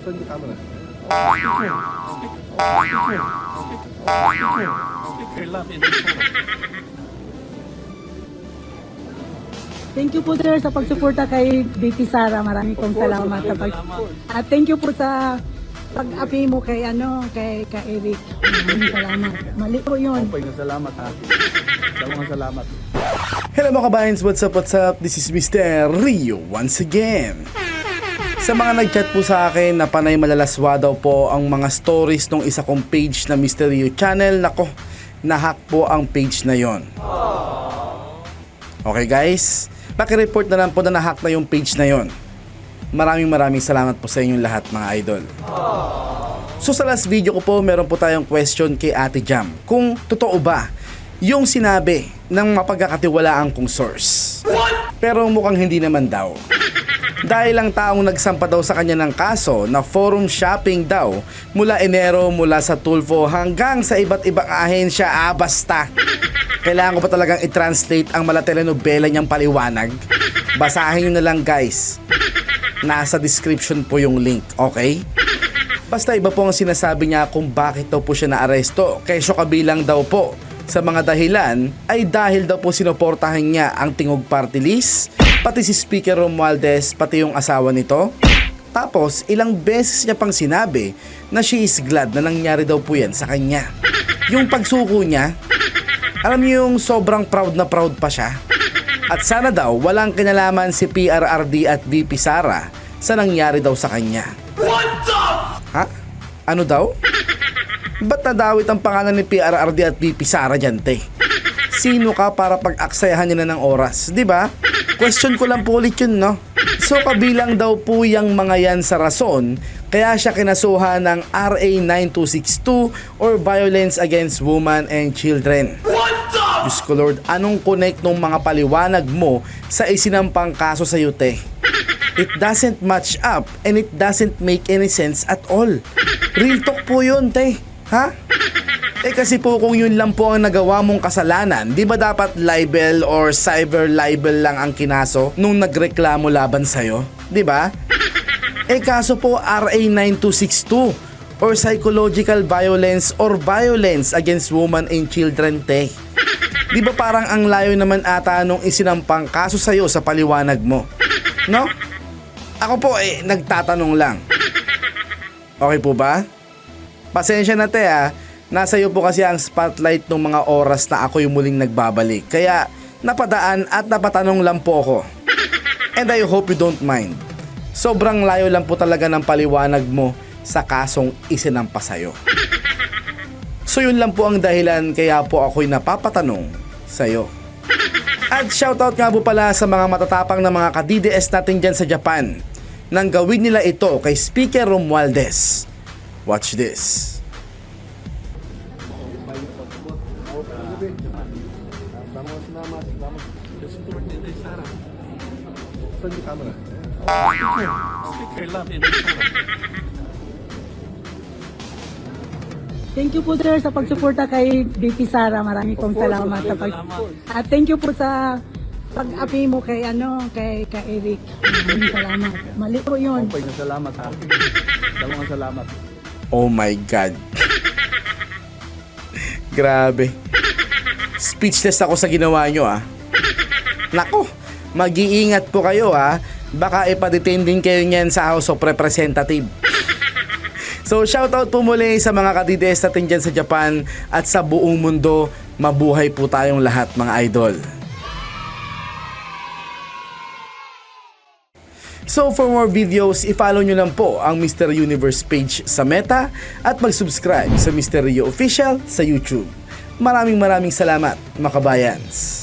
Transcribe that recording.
Turn the camera. Speaker lang in the phone. Thank you po sir sa pagsuporta kay BP Sara. Maraming pong salamat sa pag At thank you po sa pag-api mo kay ano kay kay Eric. Maraming salamat. Mali po 'yun. Okay, salamat ha. Dalawang salamat. Hello mga kabayans, what's up, what's up? This is Mr. Rio once again. Sa mga nag-chat po sa akin na panay malalaswa daw po ang mga stories ng isa kong page na Mr. Rio channel, nako, nahack po ang page na yon. Okay guys, pakireport na lang po na nahack na yung page na yon. Maraming maraming salamat po sa inyong lahat mga idol. So sa last video ko po, meron po tayong question kay Ate Jam. Kung totoo ba yung sinabi ng mapagkakatiwalaan kong source. Pero mukhang hindi naman daw. Dahil lang taong nagsampa daw sa kanya ng kaso na forum shopping daw mula Enero mula sa Tulfo hanggang sa iba't ibang ahensya ah basta. Kailangan ko pa talagang i-translate ang mala telenovela niyang paliwanag. Basahin nyo na lang guys. Nasa description po yung link, okay? Basta iba po ang sinasabi niya kung bakit daw po siya naaresto. Kesyo kabilang daw po sa mga dahilan ay dahil daw po sinuportahan niya ang Tingog Party List, pati si Speaker Romualdez, pati yung asawa nito. Tapos ilang beses niya pang sinabi na she is glad na nangyari daw po yan sa kanya. Yung pagsuko niya, alam niyo yung sobrang proud na proud pa siya. At sana daw walang kinalaman si PRRD at VP Sara sa nangyari daw sa kanya. Ha? Ano daw? Ba't nadawit ang pangalan ni PRRD at VP Sara dyan, te? Sino ka para pag-aksayahan nila ng oras, di ba? Question ko lang po ulit yun, no? So kabilang daw po yung mga yan sa rason, kaya siya kinasuhan ng RA 9262 or Violence Against Women and Children. Diyos ko Lord, anong connect nung mga paliwanag mo sa isinampang kaso sa te? It doesn't match up and it doesn't make any sense at all. Real talk po yun, te. Ha? Eh kasi po kung yun lang po ang nagawa mong kasalanan, di ba dapat libel or cyber libel lang ang kinaso nung nagreklamo laban sa'yo? Di ba? Eh kaso po RA 9262 or psychological violence or violence against women and children, te. Di ba parang ang layo naman ata nung isinampang kaso sa'yo sa paliwanag mo? No? Ako po eh, nagtatanong lang. Okay po ba? Pasensya na te ah. Nasa iyo po kasi ang spotlight ng mga oras na ako yung muling nagbabalik. Kaya napadaan at napatanong lang po ako. And I hope you don't mind. Sobrang layo lang po talaga ng paliwanag mo sa kasong isinampa sa'yo. So yun lang po ang dahilan kaya po ako'y napapatanong sa'yo. At shoutout nga po pala sa mga matatapang na mga ka-DDS natin dyan sa Japan nang gawin nila ito kay Speaker Romualdez. Watch this. Turn the camera. Speaker lang in the phone. Thank you po sir sa pagsuporta kay BP Sara. Maraming pong salamat sa pag At thank you po sa pag-api mo kay ano kay kay Eric. Maraming salamat. Mali po 'yun. Okay, salamat ha. Dalawang salamat. Oh my God. Grabe. Speechless ako sa ginawa nyo ah. Nako, mag-iingat po kayo ah. Baka ipadetain din kayo niyan sa House of Representative. So shoutout po muli sa mga kadides natin dyan sa Japan at sa buong mundo. Mabuhay po tayong lahat mga idol. So for more videos, i-follow nyo lang po ang Mr. Universe page sa Meta at mag-subscribe sa Mr. Rio Official sa YouTube. Maraming maraming salamat, makabayans.